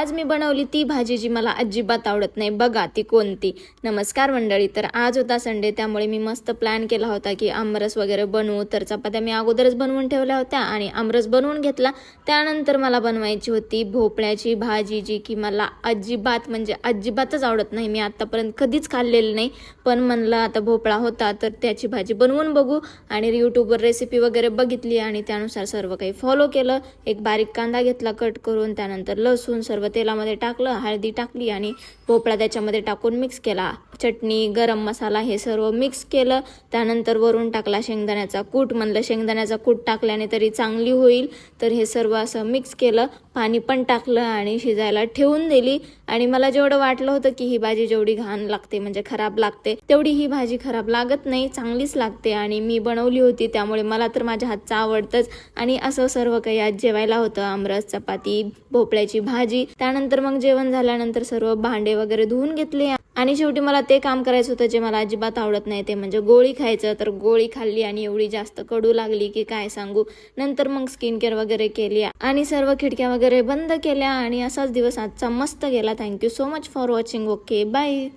आज मी बनवली ती भाजी जी मला अजिबात आवडत नाही. बघा ती कोणती. नमस्कार मंडळी तर आज होता संडे त्यामुळे मी मस्त प्लॅन केला होता की आमरस वगैरे बनवू. तर चपात्या मी अगोदरच बनवून ठेवल्या होत्या आणि आमरस बनवून घेतला. त्यानंतर मला बनवायची होती भोपळ्याची भाजी जी की मला अजिबात म्हणजे अजिबातच आवडत नाही. मी आत्तापर्यंत कधीच खाल्लेली नाही पण म्हणलं आता भोपळा होता तर त्याची भाजी बनवून बघू. आणि यूट्यूबवर रेसिपी वगैरे बघितली आणि त्यानुसार सर्व काही फॉलो केलं. एक बारीक कांदा घेतला कट करून त्यानंतर लसूण सर्व तेलामध्ये टाकलं हळदी टाकली आणि भोपळा त्याच्यामध्ये टाकून मिक्स केला. चटणी गरम मसाला हे सर्व मिक्स केलं. त्यानंतर वरून टाकला शेंगदाण्याचा कूट. म्हणलं शेंगदाण्याचा कूट टाकल्याने तरी चांगली होईल. तर हे सर्व असं मिक्स केलं. पाणी पण टाकलं आणि शिजायला ठेवून दिली. आणि मला जेवढं वाटलं होतं की ही भाजी जेवढी घाण लागते म्हणजे खराब लागते तेवढी ही भाजी खराब लागत नाही चांगलीच लागते. आणि मी बनवली होती त्यामुळे मला तर माझ्या हातचं आवडतंच. आणि असं सर्व काही आज जेवायला होतं. आमरस चपाती भोपळ्याची भाजी. त्यानंतर मग जेवण झाल्यानंतर सर्व भांडे वगैरे धुवून घेतले. आणि शेवटी मला ते काम करायचं होतं जे मला अजिबात आवडत नाही ते म्हणजे गोळी खायचं. तर गोळी खाल्ली आणि एवढी जास्त कडू लागली की काय सांगू? नंतर मग स्किन केअर वगैरे केली आणि सर्व खिडक्या वगैरे बंद केल्या आणि असाच दिवस आजचा मस्त गेला. Thank you so much for watching okay bye